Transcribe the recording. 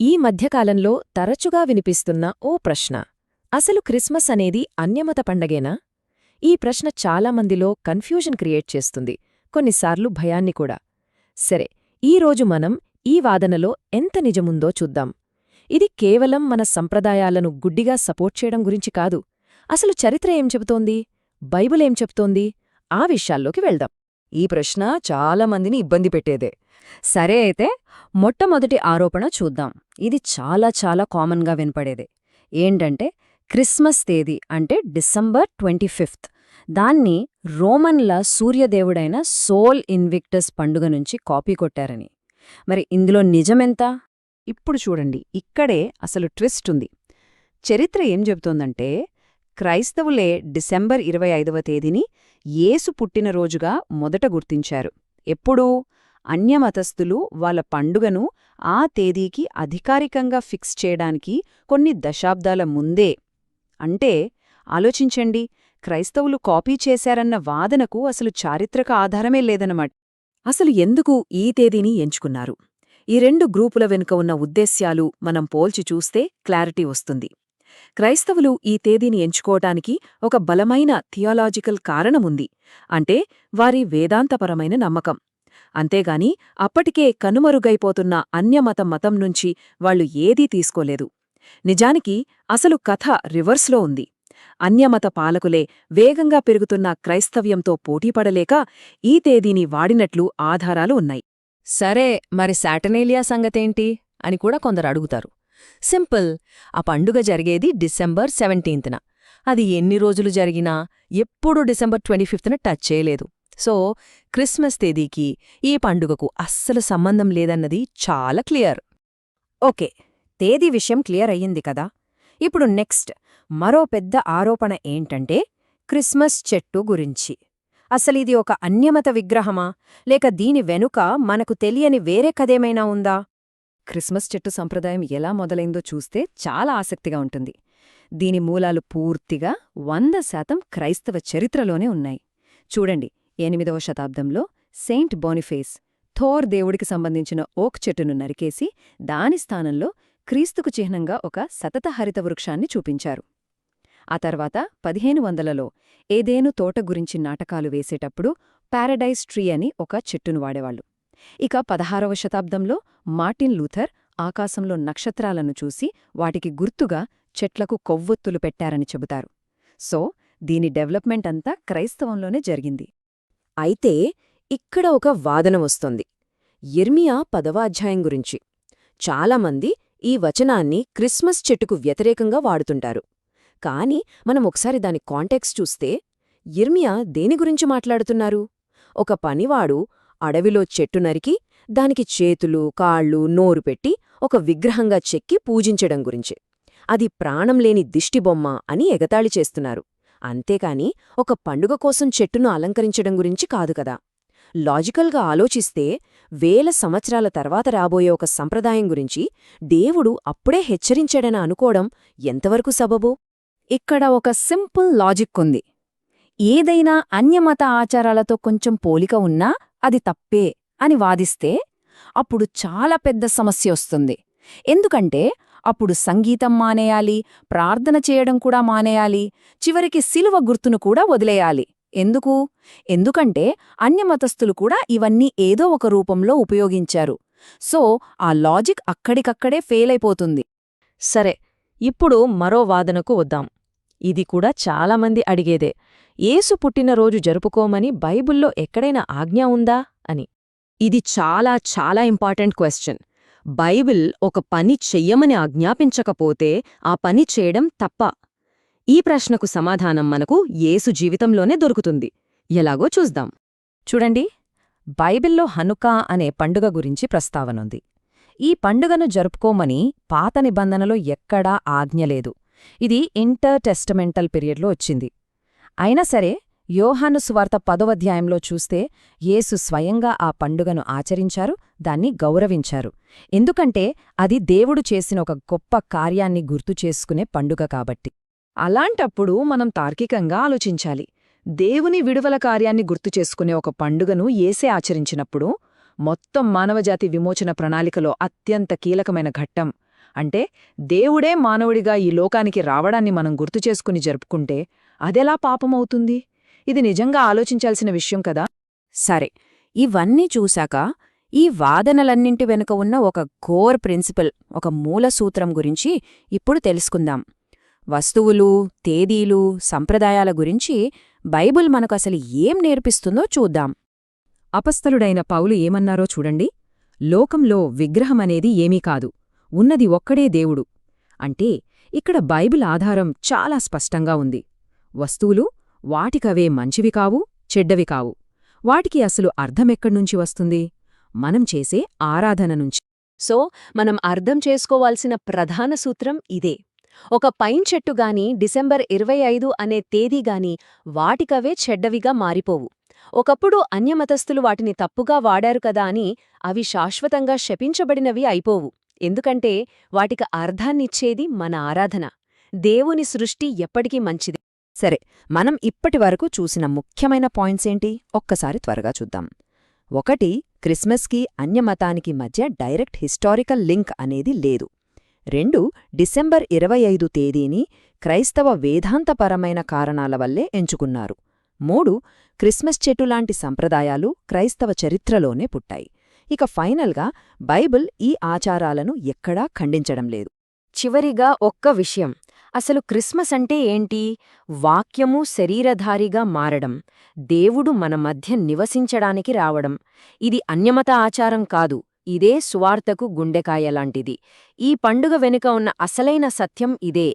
ఈ మధ్యకాలంలో తరచుగా వినిపిస్తున్న ఓ ప్రశ్న. అసలు క్రిస్మస్ అనేది అన్యమత పండగేనా? ఈ ప్రశ్న చాలామందిలో కన్ఫ్యూజన్ క్రియేట్ చేస్తుంది. కొన్నిసార్లు భయాన్ని కూడా. సరే ఈరోజు మనం ఈ వాదనలో ఎంత నిజముందో చూద్దాం. ఇది కేవలం మన సంప్రదాయాలను గుడ్డిగా సపోర్ట్ చేయడం గురించి కాదు. అసలు చరిత్ర ఏం చెబుతోంది? బైబులేం చెబుతోంది? ఆ విషయాల్లోకి వెళ్దాం. ఈ ప్రశ్న చాలా మందిని ఇబ్బంది పెట్టేదే. సరే అయితే మొట్టమొదటి ఆరోపణ చూద్దాం. ఇది చాలా చాలా కామన్గా వినపడేదే. ఏంటంటే క్రిస్మస్ తేదీ అంటే డిసెంబర్ ట్వంటీ ఫిఫ్త్. దాన్ని రోమన్ల సూర్యదేవుడైన సోల్ ఇన్విక్టస్ పండుగ నుంచి కాపీ కొట్టారని. మరి ఇందులో నిజమెంత? ఇప్పుడు చూడండి ఇక్కడే అసలు ట్విస్ట్ ఉంది. చరిత్ర ఏం చెబుతోందంటే క్రైస్తవులే డిసెంబర్ ఇరవై ఐదవ తేదీని యేసు పుట్టినరోజుగా మొదట గుర్తించారు. ఎప్పుడూ? అన్యమతస్థులు వాళ్ళ పండుగను ఆ తేదీకి అధికారికంగా ఫిక్స్ చేయడానికి కొన్ని దశాబ్దాల ముందే. అంటే ఆలోచించండి క్రైస్తవులు కాపీ చేశారన్న వాదనకు అసలు చారిత్రక ఆధారమే లేదనమాట అసలు ఎందుకు ఈ తేదీని ఎంచుకున్నారు? ఈ రెండు గ్రూపుల వెనుక ఉన్న ఉద్దేశ్యాలు మనం పోల్చి చూస్తే క్లారిటీ వస్తుంది. క్రైస్తవులు ఈ తేదీని ఎంచుకోవటానికి ఒక బలమైన థియాలాజికల్ కారణముంది అంటే వారి వేదాంతపరమైన నమ్మకం. అంతేగాని అప్పటికే కనుమరుగైపోతున్న అన్యమత మతం నుంచి వాళ్ళు ఏదీ తీసుకోలేదు. నిజానికి అసలు కథ రివర్స్లో ఉంది. అన్యమత పాలకులే వేగంగా పెరుగుతున్న క్రైస్తవ్యంతో పోటీపడలేక ఈ తేదీని వాడినట్లు ఆధారాలు ఉన్నాయి. సరే మరి శాటనేలియా సంగతేంటి? అని కూడా కొందరు అడుగుతారు. సింపుల్. ఆ పండుగ జరిగేది డిసెంబర్ సెవెంటీన్త్న. అది ఎన్ని రోజులు జరిగినా ఎప్పుడూ డిసెంబర్ ట్వంటీ ఫిఫ్త్న టచ్ చేయలేదు. సో క్రిస్మస్ తేదీకి ఈ పండుగకు అస్సలు సంబంధం లేదన్నది చాలా క్లియర్. ఓకే తేదీ విషయం క్లియర్ అయ్యింది కదా? ఇప్పుడు నెక్స్ట్ మరో పెద్ద ఆరోపణ ఏంటంటే క్రిస్మస్ చెట్టు గురించి. అసలిది ఒక అన్యమత విగ్రహమా? లేక దీని వెనుక మనకు తెలియని వేరే కదేమైనా ఉందా? క్రిస్మస్ చెట్టు సంప్రదాయం ఎలా మొదలైందో చూస్తే చాలా ఆసక్తిగా ఉంటుంది. దీని మూలాలు పూర్తిగా వంద శాతం క్రైస్తవ చరిత్రలోనే ఉన్నాయి. చూడండి ఎనిమిదవ శతాబ్దంలో సెయింట్ బోనిఫేస్ థోర్ దేవుడికి సంబంధించిన ఓక్ చెట్టును నరికేసి దాని స్థానంలో క్రీస్తుకు చిహ్నంగా ఒక సతతహరిత వృక్షాన్ని చూపించారు. ఆ తర్వాత పదిహేను వందలలో ఏదేను తోట గురించి నాటకాలు వేసేటప్పుడు పారడైజ్ ట్రీ అని ఒక చెట్టును వాడేవాళ్ళు ఇక పదహారవ శతాబ్దంలో మార్టిన్ లూథర్ ఆకాశంలో నక్షత్రాలను చూసి వాటికి గుర్తుగా చెట్లకు కొవ్వొత్తులు పెట్టారని చెబుతారు. సో దీని డెవలప్మెంట్ అంతా క్రైస్తవంలోనే జరిగింది. అయితే ఇక్కడ ఒక వాదన వస్తోంది. ఇర్మియా పదవాధ్యాయం గురించి. చాలామంది ఈ వచనాన్ని క్రిస్మస్ చెట్టుకు వ్యతిరేకంగా వాడుతుంటారు. కాని మనం ఒకసారి దాని కాంటెక్స్ చూస్తే ఇర్మియా దేని గురించి మాట్లాడుతున్నారు? ఒక పనివాడు అడవిలో చెట్టు నరికి దానికి చేతులు కాళ్ళు నోరు పెట్టి ఒక విగ్రహంగా చెక్కి పూజించడం గురించి. అది ప్రాణం లేని దిష్టిబొమ్మ అని ఎగతాళి చేస్తున్నారు. అంతేకాని ఒక పండుగ కోసం చెట్టును అలంకరించడం గురించి కాదు కదా. లాజికల్గా ఆలోచిస్తే వేల సంవత్సరాల తర్వాత రాబోయే ఒక సంప్రదాయం గురించి దేవుడు అప్పుడే హెచ్చరించాడని అనుకోవడం ఎంతవరకు సబబు? ఇక్కడ ఒక సింపుల్ లాజిక్ ఉంది. ఏదైనా అన్యమత ఆచారాలతో కొంచెం పోలిక ఉన్నా అది తప్పే అని వాదిస్తే అప్పుడు చాలా పెద్ద సమస్య వస్తుంది. ఎందుకంటే అప్పుడు సంగీతం మానేయాలి ప్రార్థన చేయడం కూడా మానేయాలి చివరికి సిలువ గుర్తును కూడా వదిలేయాలి. ఎందుకు? ఎందుకంటే అన్యమతస్థులు కూడా ఇవన్నీ ఏదో ఒక రూపంలో ఉపయోగించారు. సో ఆ లాజిక్ అక్కడికక్కడే ఫెయిల్ అయిపోతుంది సరే ఇప్పుడు మరో వాదనకు వద్దాం. ఇది కూడా చాలామంది అడిగేదే. ఏసు పుట్టినరోజు జరుపుకోమని బైబుల్లో ఎక్కడైనా ఆజ్ఞ ఉందా? అని. ఇది చాలా చాలా ఇంపార్టెంట్ క్వశ్చన్ బైబిల్ ఒక పని చెయ్యమని ఆజ్ఞాపించకపోతే ఆ పని చేయడం తప్ప. ఈ ప్రశ్నకు సమాధానం మనకు ఏసు జీవితంలోనే దొరుకుతుంది. ఎలాగో చూద్దాం. చూడండి. బైబిల్లో హనుకా అనే పండుగ గురించి ప్రస్తావనుంది. ఈ పండుగను జరుపుకోమని పాత నిబంధనలో ఎక్కడా ఆజ్ఞలేదు ఇది ఇంటర్ టెస్టమెంటల్ పీరియడ్లో వచ్చింది. అయినా సరే యోహాను సువార్త పదవధ్యాయంలో చూస్తే యేసు స్వయంగా ఆ పండుగను ఆచరించారు దాన్ని గౌరవించారు. ఎందుకంటే అది దేవుడు చేసిన ఒక గొప్ప కార్యాన్ని గుర్తు చేసుకునే పండుగ కాబట్టి. అలాంటప్పుడు మనం తార్కికంగా ఆలోచించాలి. దేవుని విడువల కార్యాన్ని గుర్తు చేసుకునే ఒక పండుగను ఏసే ఆచరించినప్పుడు మొత్తం మానవజాతి విమోచన ప్రణాళికలో అత్యంత కీలకమైన ఘట్టం. అంటే దేవుడే మానవుడిగా ఈ లోకానికి రావడాన్ని మనం గుర్తు చేసుకుని జరుపుకుంటే అదెలా పాపమవుతుంది? ఇది నిజంగా ఆలోచించాల్సిన విషయం కదా? సరే ఇవన్నీ చూశాక ఈ వాదనలన్నింటి వెనుక ఉన్న ఒక కోర్ ప్రిన్సిపల్ ఒక మూల సూత్రం గురించి ఇప్పుడు తెలుసుకుందాం. వస్తువులు తేదీలు సంప్రదాయాల గురించి బైబిల్ మనకు అసలు ఏం నేర్పిస్తుందో చూద్దాం. అపస్థలుడైన పౌలు ఏమన్నారో చూడండి. లోకంలో విగ్రహమనేది ఏమీ కాదు. ఉన్నది ఒక్కడే దేవుడు. అంటే ఇక్కడ బైబిల్ ఆధారం చాలా స్పష్టంగా ఉంది. వస్తువులు వాటికవే మంచివి కావు చెడ్డవి కావు. వాటికి అసలు అర్థమెక్కడ్నుంచి వస్తుంది? మనం చేసే ఆరాధన నుంచి. సో మనం అర్థం చేసుకోవాల్సిన ప్రధాన సూత్రం ఇదే. ఒక పైన్ చెట్టుగాని డిసెంబర్ ఇరవై ఐదు అనే తేదీగాని వాటికవే చెడ్డవిగా మారిపోవు. ఒకప్పుడు అన్యమతస్థులు వాటిని తప్పుగా వాడారు కదా అని అవి శాశ్వతంగా శపించబడినవి అయిపోవు. ఎందుకంటే వాటికి అర్థాన్నిచ్చేది మన ఆరాధన. దేవుని సృష్టి ఎప్పటికీ మంచిది. సరే మనం ఇప్పటి వరకు చూసిన ముఖ్యమైన పాయింట్స్ ఏంటి? ఒక్కసారి త్వరగా చూద్దాం. ఒకటి క్రిస్మస్కి అన్యమతానికి మధ్య డైరెక్ట్ హిస్టారికల్ లింక్ అనేది లేదు. రెండు డిసెంబర్ ఇరవై ఐదు తేదీని క్రైస్తవ వేదాంతపరమైన కారణాల వల్లే ఎంచుకున్నారు. మూడు క్రిస్మస్ చెట్టులాంటి సంప్రదాయాలు క్రైస్తవ చరిత్రలోనే పుట్టాయి. ఇక ఫైనల్గా బైబిల్ ఈ ఆచారాలను ఎక్కడా ఖండించడం లేదు. చివరిగా ఒక్క విషయం. అసలు క్రిస్మస్ అంటే ఏంటి? వాక్యము శరీరధారిగా మారడం దేవుడు మన మధ్య నివసించడానికి రావడం. ఇది అన్యమత ఆచారం కాదు ఇదే సువార్తకు గుండెకాయ లాంటిది ఈ పండుగ వెనుక ఉన్న అసలైన సత్యం ఇదే.